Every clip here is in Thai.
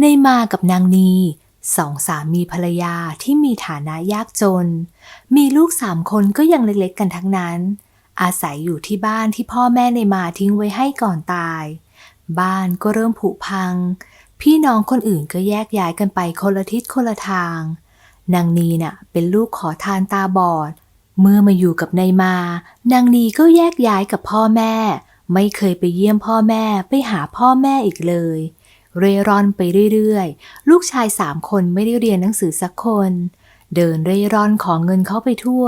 ในมากับนางนีสองสามีภรรยาที่มีฐานะยากจน มีลูกสามคนก็ยังเล็กๆกันทั้งนั้น อาศัยอยู่ที่บ้านที่พ่อแม่ในมาทิ้งไว้ให้ก่อนตาย บ้านก็เริ่มผุพัง พี่น้องคนอื่นก็แยกย้ายกันไปคนละทิศคนละทาง นางนีน่ะเป็นลูกขอทานตาบอด เมื่อมาอยู่กับนายมา นางนีก็แยกย้ายกับพ่อแม่ ไม่เคยไปเยี่ยมพ่อแม่ไปหาพ่อแม่อีกเลย เร่ร่อนไปเรื่อยๆ ลูกชายสามคนไม่ได้เรียนหนังสือสักคน เดินเร่ร่อนของเงินเขาไปทั่ว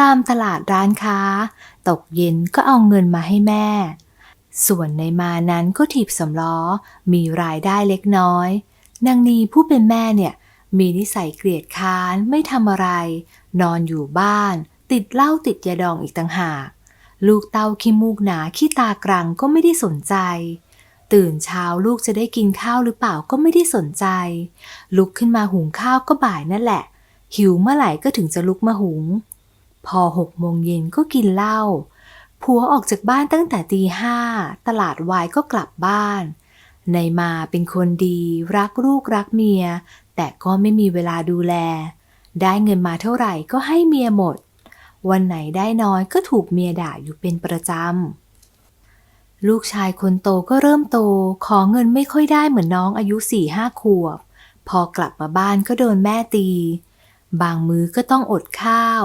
ตามตลาดร้านค้า ตกเย็นก็เอาเงินมาให้แม่ ส่วนในมานั้นก็ถีบสำล้อ มีรายได้เล็กน้อย นางนีผู้เป็นแม่เนี่ย มีนิสัยเกลียดค้านไม่ทำอะไร นอนอยู่บ้าน ติดเหล้าติดยาดองอีกต่างหาก ลูกเต้าขี้มูกหนาขี้ตากรังก็ไม่ได้สนใจ ตื่นเช้าลูกจะได้กินข้าวหรือเปล่าก็ไม่ได้สนใจ ลุกขึ้นมาหุงข้าวก็บ่ายนั่นแหละ หิวเมื่อไหร่ก็ถึงจะลุกมาหุง พอหกโมงเย็นก็กินเหล้าผัวออกจากบ้านตั้งแต่ตีห้าตลาดวายก็กลับบ้าน ในมาเป็นคนดี รักลูกรักเมีย แต่ก็ไม่มีเวลาดูแล ได้เงินมาเท่าไหร่ก็ให้เมียหมด วันไหนได้น้อยก็ถูกเมียด่าอยู่เป็นประจำ ลูกชายคนโตก็เริ่มโต ขอเงินไม่ค่อยได้เหมือนน้องอายุสี่ห้าขวบ พอกลับมาบ้านก็โดนแม่ตี บางมื้อก็ต้องอดข้าว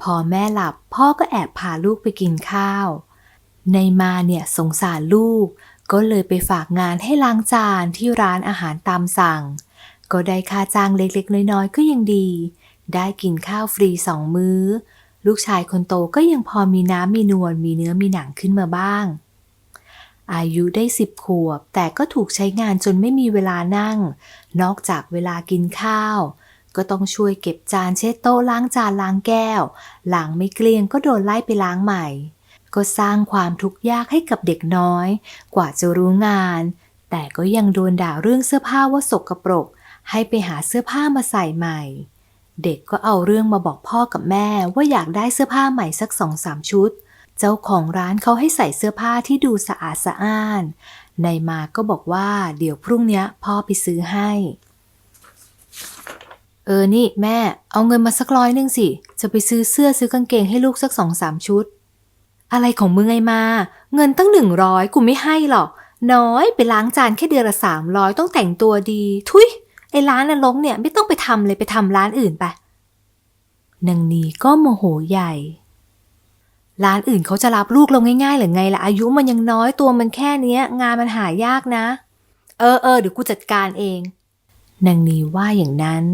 พอแม่หลับพ่อก็แอบพาลูกไปกินข้าว ในมาเนี่ยสงสารลูก ก็เลยไปฝากงานให้ล้างจานที่ร้านอาหารตามสั่ง ก็ได้ค่าจ้างเล็กๆ น้อยๆ ก็ยังดี ได้กินข้าวฟรีสองมื้อ ลูกชายคนโตก็ยังพอมีน้ำมีนวลมีเนื้อมีหนังขึ้นมาบ้าง อายุได้สิบขวบ แต่ก็ถูกใช้งานจนไม่มีเวลานั่ง นอกจากเวลากินข้าว ก็ต้องช่วยเก็บจานเช็ดโต๊ะล้างจานล้างแก้ว หล้างไม่เกลี้ยงก็โดนไล่ไปล้างใหม่ ก็สร้างความทุกข์ยากให้กับเด็กน้อย กว่าจะรู้งาน แต่ก็ยังโดนด่าเรื่องเสื้อผ้าว่าสกรปรก ให้ไปหาเสื้อผ้ามาใส่ใหม่เด็กก็เอาเรื่องมาบอกพ่อกับแม่ว่าอยากได้เสื้อผ้าใหม่สักสองสามชุด เจ้าของร้านเขาให้ใส่เสื้อผ้าที่ดูสะอาดสะอ้านในมาก็บอกว่าเดี๋ยวพรุ่งนี้พ่อไปซื้อให้ เออนี่แม่ เอาเงินมาสักร้อยหนึ่งสิ จะไปซื้อเสื้อซื้อกางเกงให้ลูกสักสองสามชุด อะไรของมึงไงมา เงินตั้งหนึ่งร้อยกูไม่ให้หรอก น้อยไปล้างจานแค่เดือนละสามร้อยต้องแต่งตัวดี ทุยไอ้ร้านนรกเนี่ยไม่ต้องไปทำเลยไปทำร้านอื่นไปนางนีก็โมโหใหญ่ ร้านอื่นเขาจะรับลูกเราง่ายๆหรือไงล่ะอายุมันยังน้อยตัวมันแค่เนี้ย งานมันหายากนะ เออเออเดี๋ยวกูจัดการเองนางนีว่าอย่างนั้น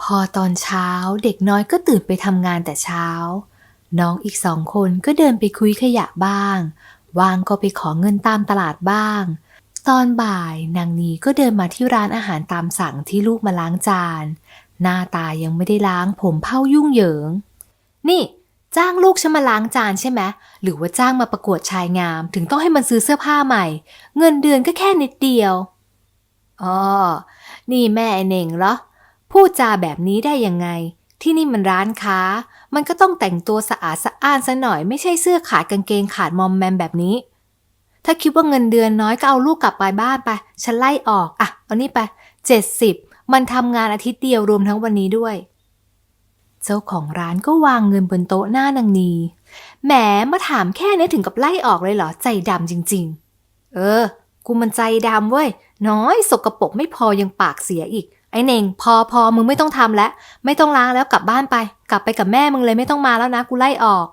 พอตอนเช้าเด็กน้อยก็ตื่นไปทำงานแต่เช้า น้องอีกสองคนก็เดินไปคุยขยะบ้าง วางก็ไปขอเงินตามตลาดบ้าง ตอนบ่ายนางนีก็เดินมาที่ร้านอาหารตามสั่งที่ลูกมาล้างจาน หน้าตายังไม่ได้ล้างผมเผ้ายุ่งเหยิง นี่ จ้างลูกฉันมาล้างจานใช่ไหมหรือว่าจ้างมาประกวดชายงาม ถึงต้องให้มันซื้อเสื้อผ้าใหม่ เงินเดือนก็แค่นิดเดียวอ๋อนี่แม่เน่งเหรอพูดจาแบบนี้ได้ยังไง ที่นี่มันร้านค้า มันก็ต้องแต่งตัวสะอาดสะอ้านซะหน่อยไม่ใช่เสื้อขาดกางเกงขาดมอมแมมแบบนี้ ถ้าคิดว่าเงินเดือนน้อยก็เอาลูกกลับไปบ้านไป ฉันไล่ออก อะ เอานี่ไปเจ็ดสิบมันทำงานอาทิตย์เดียวรวมทั้งวันนี้ด้วย จ้าของร้านก็วางเงินบนโต๊ะหน้านางนี แหมมาถามแค่นี้ถึงกับไล่ออกเลยเหรอ ใจดำจริง ๆ เออ กูมันใจดำเว้ย น้อยสกรปรกไม่พอยังปากเสียอีก ไอ้เน่ง พอพอมึงไม่ต้องทำแล้ว ไม่ต้องล้างแล้วกลับบ้านไป กลับไปกับแม่มึงเลยไม่ต้องมาแล้วนะ กูไล่ออก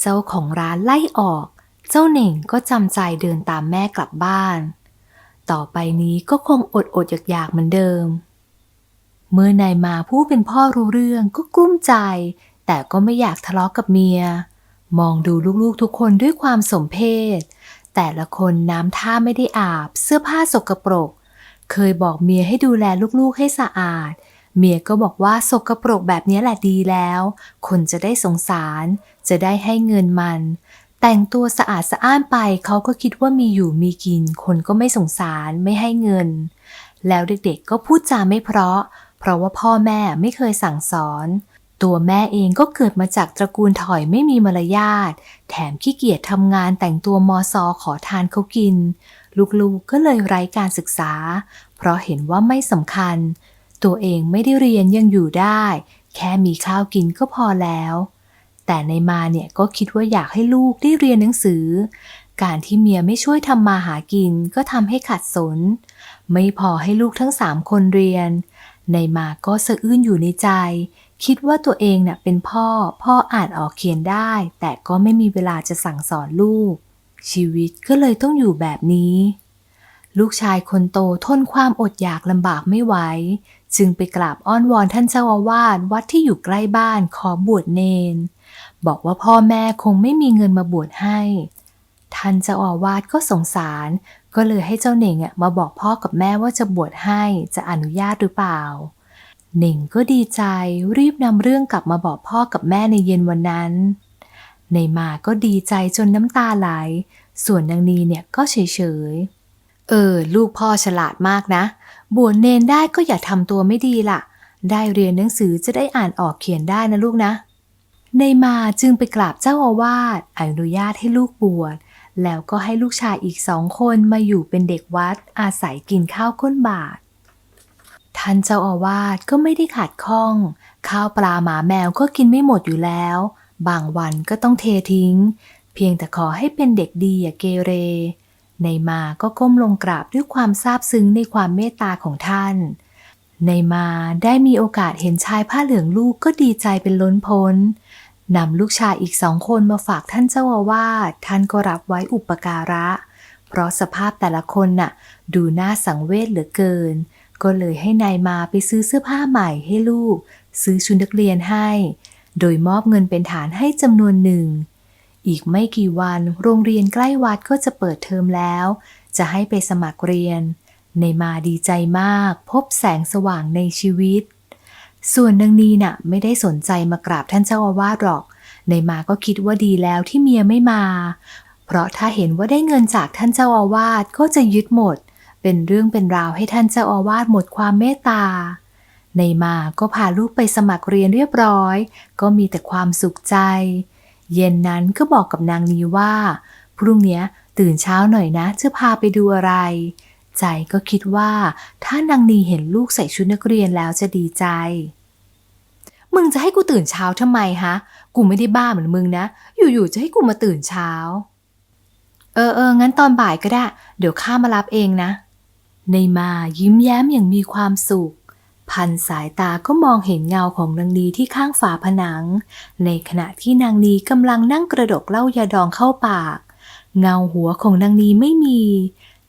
เจ้าของร้านไล่ออก เจ้าเหน่งก็จำใจเดินตามแม่กลับบ้าน ต่อไปนี้ก็คงอดอดอยากอยากๆเหมือนเดิม เมื่อนายมาผู้เป็นพ่อรู้เรื่องก็กลุ้มใจ แต่ก็ไม่อยากทะเลาะกับเมีย มองดูลูกๆทุกคนด้วยความสมเพชแต่ละคนน้ำท่าไม่ได้อาบ เสื้อผ้าสกปรก เคยบอกเมียให้ดูแลลูกๆให้สะอาด เมียก็บอกว่าสกปรกแบบนี้แหละดีแล้ว คนจะได้สงสาร จะได้ให้เงินมัน แต่งตัวสะอาดสะอ้านไปเขาก็คิดว่ามีอยู่มีกิน คนก็ไม่สงสารไม่ให้เงิน แล้วเด็กๆก็พูดจาไม่เพราะ ราะว่าพ่อแม่ไม่เคยสั่งสอน ตัวแม่เองก็เกิดมาจากตระกูลถอยไม่มีมารยาท แถมขี้เกียจทำงานแต่งตัวมอซอขอทานเขากิน ลูกๆก็เลยไร้การศึกษา เพราะเห็นว่าไม่สำคัญ ตัวเองไม่ได้เรียนยังอยู่ได้ แค่มีข้าวกินก็พอแล้ว แต่ในมาเนี่ยก็คิดว่าอยากให้ลูกได้เรียนหนังสือ การที่เมียไม่ช่วยทำมาหากินก็ทำให้ขัดสน ไม่พอให้ลูกทั้งสามคนเรียน ในมาก็สะอื้นอยู่ในใจ คิดว่าตัวเองเน่ะเป็นพ่อ พ่ออานออกเขียนได้ แต่ก็ไม่มีเวลาจะสั่งสอนลูก ชีวิตก็เลยต้องอยู่แบบนี้ ลูกชายคนโตทนความอดอยากลำบากไม่ไหว จึงไปกราบอ้อนวอนท่านเจ้าอาวาสวัดที่อยู่ใกล้บ้านขอบวชเนน บอกว่าพ่อแม่คงไม่มีเงินมาบวชให้ ท่านเจ้าอาวาสก็สงสาร ก็เลยให้เจ้าเน่งมาบอกพ่อกับแม่ว่าจะบวชให้จะอนุญาตหรือเปล่า เน่งก็ดีใจรีบนำเรื่องกลับมาบอกพ่อกับแม่ในเย็นวันนั้น ในมาก็ดีใจจนน้ำตาไหล ส่วนนางนีเนี่ยก็เฉยๆ เออ ลูกพ่อฉลาดมากนะ บวชเนนได้ก็อย่าทำตัวไม่ดีล่ะ ได้เรียนหนังสือจะได้อ่านออกเขียนได้นะลูกนะในมาจึงไปกราบเจ้าอาวาสอนุญาตให้ลูกบวช แล้วก็ให้ลูกชายอีกสองคนมาอยู่เป็นเด็กวัดอาศัยกินข้าวก้นบาท ท่านเจ้าอาวาสก็ไม่ได้ขาดข้อง ข้าวปลาหมาแมวก็กินไม่หมดอยู่แล้ว บางวันก็ต้องเททิ้ง เพียงแต่ขอให้เป็นเด็กดีอย่าเกเร ในมาก็ก้มลงกราบด้วยความซาบซึ้งในความเมตตาของท่าน ในมาได้มีโอกาสเห็นชายผ้าเหลืองลูกก็ดีใจเป็นล้นพ้น นำลูกชายอีกสองคนมาฝากท่านเจ้าอาวาสท่านก็รับไว้อุปการะ เพราะสภาพแต่ละคนน่ะ ดูน่าสังเวชเหลือเกิน ก็เลยให้นายมาไปซื้อเสื้อผ้าใหม่ให้ลูก ซื้อชุดนักเรียนให้ โดยมอบเงินเป็นฐานให้จำนวนหนึ่ง อีกไม่กี่วันโรงเรียนใกล้วัดก็จะเปิดเทอมแล้ว จะให้ไปสมัครเรียน ในมาดีใจมาก พบแสงสว่างในชีวิต ส่วนนางนีน่ะไม่ได้สนใจมากราบท่านเจ้าอาวาสหรอก ในมาก็คิดว่าดีแล้วที่เมียไม่มา เพราะถ้าเห็นว่าได้เงินจากท่านเจ้าอาวาสก็จะยึดหมด เป็นเรื่องเป็นราวให้ท่านเจ้าอาวาสหมดความเมตตา ในมาก็พาลูกไปสมัครเรียนเรียบร้อย ก็มีแต่ความสุขใจ เย็นนั้นก็บอกกับนางนีว่า พรุ่งนี้ตื่นเช้าหน่อยนะจะพาไปดูอะไร ใจก็คิดว่า ถ้านางนีเห็นลูกใส่ชุดนักเรียนแล้วจะดีใจ มึงจะให้กูตื่นเช้าทำไมฮะ กูไม่ได้บ้าเหมือนมึงนะ อยู่ๆจะให้กูมาตื่นเช้า เออเอองั้นตอนบ่ายก็ได้ เดี๋ยวข้ามารับเองนะ ในมายิ้มแย้มอย่างมีความสุข พันสายตาก็มองเห็นเงาของนางนีที่ข้างฝาผนัง ในขณะที่นางนีกำลังนั่งกระดกเหล้ายาดองเข้าปากเงาหัวของนางนีไม่มี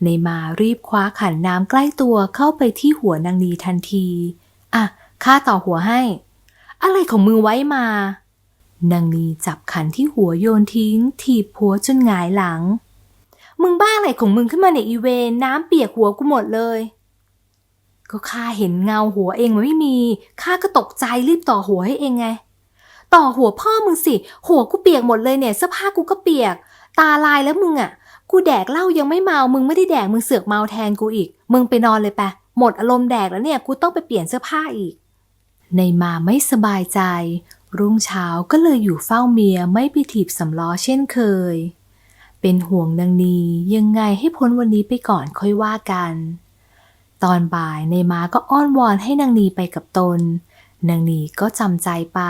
ในมารีบคว้าขันน้ำใกล้ตัวเข้าไปที่หัวนางนีทันที อะ ข้าต่อหัวให้ อะไรของมือไว้มา นางนีจับขันที่หัวโยนทิ้ง ถีบผัวจนหงายหลัง มึงบ้าอะไรของมึงขึ้นมาในอีเวนน้ำเปียกหัวกูหมดเลย ก็ข้าเห็นเงาหัวเองมันไม่มี ข้าก็ตกใจรีบต่อหัวให้เองไง ต่อหัวพ่อมึงสิ หัวกูเปียกหมดเลยเนี่ยเสื้อผ้ากูก็เปียก ตาลายแล้วมึงอะ กูแดกเหล้ายังไม่เมา มึงไม่ได้แดก มึงเสือกเมาแทนกูอีก มึงไปนอนเลยปะ หมดอารมณ์แดกแล้วเนี่ย กูต้องไปเปลี่ยนเสื้อผ้าอีก ในมาไม่สบายใจ รุ่งเช้าก็เลยอยู่เฝ้าเมียไม่ไปถีบสำล้อเช่นเคย เป็นห่วงนางนียังไงให้พ้นวันนี้ไปก่อนค่อยว่ากัน ตอนบ่ายในมาก็อ้อนวอนให้นางนีไปกับตน นางนีก็จำใจไป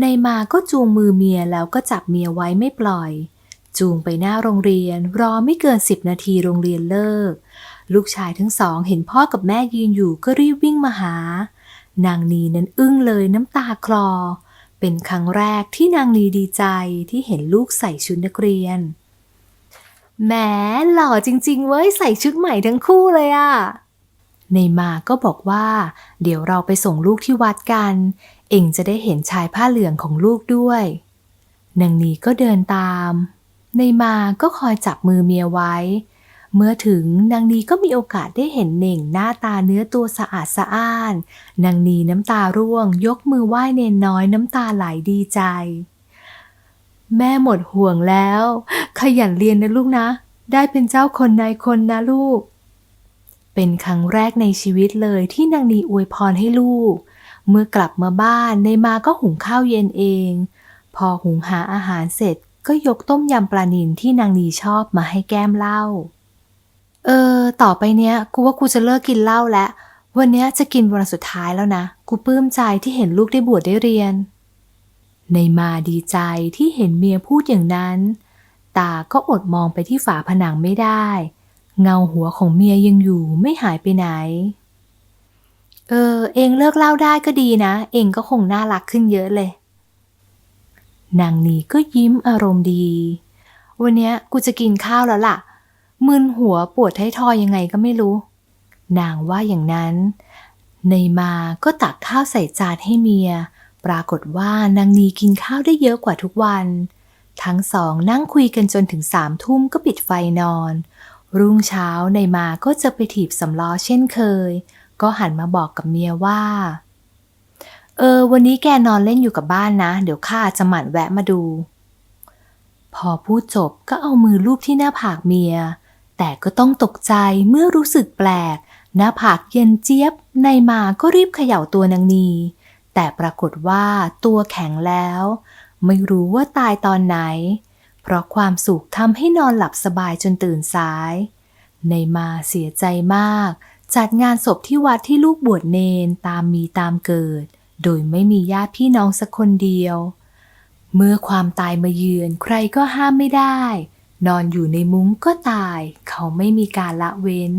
ในมาก็จูงมือเมียแล้วก็จับเมียไว้ไม่ปล่อย จูงไปหน้าโรงเรียน รอไม่เกินสิบนาทีโรงเรียนเลิก ลูกชายทั้งสองเห็นพ่อกับแม่ยืนอยู่ก็รีบวิ่งมาหา นางนีนั้นอึ้งเลยน้ำตาคลอ เป็นครั้งแรกที่นางนีดีใจที่เห็นลูกใส่ชุดนักเรียนแหมหล่อจริง ๆ เว้ยใส่ชุดใหม่ทั้งคู่เลยอะในมาก็บอกว่า เดี๋ยวเราไปส่งลูกที่วัดกัน เองจะได้เห็นชายผ้าเหลืองของลูกด้วยนางนีก็เดินตาม ในมาก็คอยจับมือเมียไว้ เมื่อถึงนางนีก็มีโอกาสได้เห็นเน่งหน้าตาเนื้อตัวสะอาดสะอ้าน นางนีน้ำตาร่วง ยกมือไหว้เนนน้อยน้ำตาไหลดีใจ แม่หมดห่วงแล้ว ขยันเรียนนะลูกนะ ได้เป็นเจ้าคนนายคนนะลูก เป็นครั้งแรกในชีวิตเลยที่นางนีอวยพรให้ลูก เมื่อกลับมาบ้านในมาก็หุงข้าวเย็นเองพอหุงหาอาหารเสร็จ ก็ยกต้มยำปลานิลที่นางนีชอบมาให้แก้มเหล้า เออ ต่อไปเนี้ย กูว่ากูจะเลิกกินเหล้าแล้ว วันเนี้ยจะกินวันสุดท้ายแล้วนะ กูปลื้มใจที่เห็นลูกได้บวชได้เรียน ในมาดีใจที่เห็นเมียพูดอย่างนั้น ตาก็อดมองไปที่ฝาผนังไม่ได้ เงาหัวของเมียยังอยู่ไม่หายไปไหน เออ เองเลิกเหล่าได้ก็ดีนะ เองก็คงน่ารักขึ้นเยอะเลย นางนีก็ยิ้มอารมณ์ดี วันนี้กูจะกินข้าวแล้วล่ะ มึนหัวปวดท้ายทอยยังไงก็ไม่รู้ นางว่าอย่างนั้น ในมาก็ตักข้าวใส่จานให้เมีย ปรากฏว่านางนีกินข้าวได้เยอะกว่าทุกวัน ทั้งสองนั่งคุยกันจนถึงสามทุ่มก็ปิดไฟนอน รุ่งเช้าในมาก็จะไปถีบสำล้อเช่นเคย ก็หันมาบอกกับเมียว่า เออ วันนี้แกนอนเล่นอยู่กับบ้านนะ เดี๋ยวข้าจะหมั่นแวะมาดู พอพูดจบก็เอามือลูบที่หน้าผากเมีย แต่ก็ต้องตกใจเมื่อรู้สึกแปลก หน้าผากเย็นเจี๊ยบ ในมาก็รีบเขย่าตัวนางนี แต่ปรากฏว่าตัวแข็งแล้ว ไม่รู้ว่าตายตอนไหน เพราะความสุขทำให้นอนหลับสบายจนตื่นสาย ในมาเสียใจมาก จัดงานศพที่วัดที่ลูกบวชเนนตามมีตามเกิด โดยไม่มีญาติพี่น้องสักคนเดียว เมื่อความตายมาเยือนใครก็ห้ามไม่ได้ นอนอยู่ในมุ้งก็ตาย เขาไม่มีการละเว้น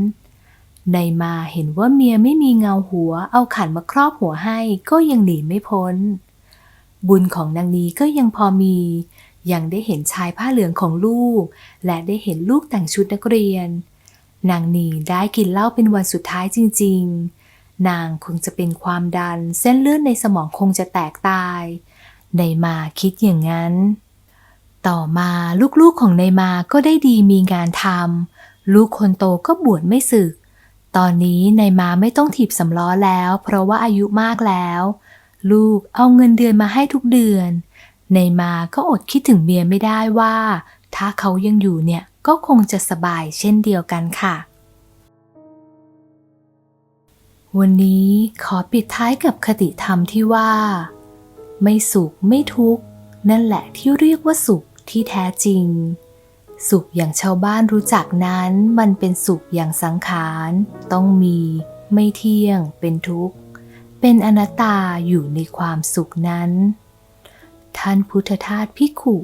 ในมาเห็นว่าเมียไม่มีเงาหัว เอาขันมาครอบหัวให้ก็ยังหนีไม่พ้น บุญของนางนีก็ยังพอมี ยังได้เห็นชายผ้าเหลืองของลูก และได้เห็นลูกแต่งชุดนักเรียนนางนีได้กินเหล้าเป็นวันสุดท้ายจริง ๆ นางคงจะเป็นความดันเส้นเลือดในสมองคงจะแตกตาย ในมาคิดอย่างนั้น ต่อมาลูกๆของในมาก็ได้ดีมีงานทำลูกคนโตก็บวชไม่สึก ตอนนี้ในมาไม่ต้องถีบสำล้อแล้ว เพราะว่าอายุมากแล้ว ลูกเอาเงินเดือนมาให้ทุกเดือน ในมาก็อดคิดถึงเมียไม่ได้ว่า ถ้าเขายังอยู่เนี่ยก็คงจะสบายเช่นเดียวกันค่ะ วันนี้ขอปิดท้ายกับคติธรรมที่ว่า ไม่สุขไม่ทุกข์ นั่นแหละที่เรียกว่าสุขที่แท้จริง สุขอย่างชาวบ้านรู้จักนั้นมันเป็นสุขอย่างสังขาร ต้องมี ไม่เที่ยง เป็นทุกข์ เป็นอนัตตาอยู่ในความสุขนั้น ท่านพุทธทาสพิขุ